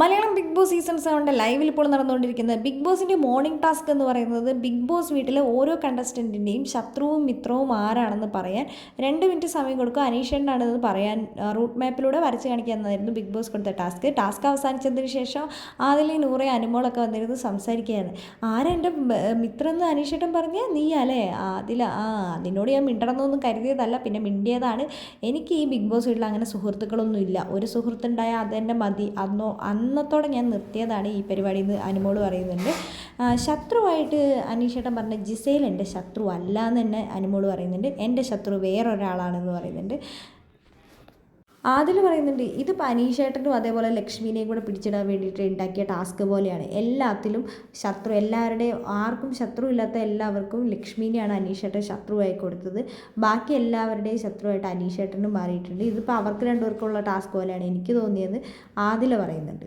Malayalam big boss season സെവന്റെ ലൈവിൽ ഇപ്പോൾ നടന്നുകൊണ്ടിരിക്കുന്നത് ബിഗ് ബോസിന്റെ മോർണിംഗ് ടാസ്ക് എന്ന് പറയുന്നത് ബിഗ് ബോസ് വീട്ടിലെ ഓരോ കണ്ടസ്റ്റന്റിന്റെയും ശത്രുവും മിത്രവും ആരാണെന്ന് പറയാൻ രണ്ട് മിനിറ്റ് സമയം കൊടുക്കുക അനീഷണ്ടാണെന്ന് പറയാൻ റൂട്ട് മാപ്പിലൂടെ വരച്ച് കാണിക്കുക എന്നതായിരുന്നു ബിഗ് ബോസ് കൊടുത്ത ടാസ്ക്. ടാസ്ക് അവസാനിച്ചതിന് ശേഷം ആദ്യം നൂറെ അനുമോളൊക്കെ വന്നിരുന്ന് സംസാരിക്കുകയാണ്. ആരാ എന്റെ മിത്രം എന്ന് അനീഷേട്ടൻ പറഞ്ഞ? നീ അല്ലേ അതിൽ ആ അതിനോട് ഞാൻ മിണ്ടണമെന്നൊന്നും കരുതിയതല്ല പിന്നെ മിണ്ടിയതാണ്. എനിക്ക് ഈ ബിഗ് ബോസ് വീട്ടിൽ അങ്ങനെ സുഹൃത്തുക്കളൊന്നും ഇല്ല ഒരു സുഹൃത്തുണ്ടായാൽ അതെന്നെ മതി. അന്നോ അന്നത്തോടെ ഞാൻ നിർത്തിയതാണ് ഈ പരിപാടി എന്ന് അനുമോൾ പറയുന്നുണ്ട്. ശത്രുവായിട്ട് അനീഷേട്ടൻ പറഞ്ഞ ജിസേൽ എന്റെ ശത്രു അല്ല എന്ന് തന്നെ അനുമോൾ പറയുന്നുണ്ട്. എന്റെ ശത്രു വേറൊരാളാണെന്ന് പറയുന്നുണ്ട്. ആദിൽ പറയുന്നുണ്ട് ഇത് പനീഷേട്ടനും അതേപോലെ ലക്ഷ്മിനെയും കൂടെ പിടിച്ചിടാൻ വേണ്ടിയിട്ട് ഉണ്ടാക്കിയ ടാസ്ക് പോലെയാണ്. എല്ലാത്തിലും ശത്രു എല്ലാവരുടെയും ആർക്കും ശത്രു ഇല്ലാത്ത എല്ലാവർക്കും ലക്ഷ്മിനെയാണ് അനീഷേട്ടൻ ശത്രുവായി കൊടുത്തത്. ബാക്കി എല്ലാവരുടെയും ശത്രുവായിട്ട് അനീഷേട്ടനും മാറിയിട്ടുണ്ട്. ഇതിപ്പോൾ അവർക്ക് രണ്ടുപേർക്കുള്ള ടാസ്ക് പോലെയാണ് എനിക്ക് തോന്നിയത് ആദില പറയുന്നുണ്ട്.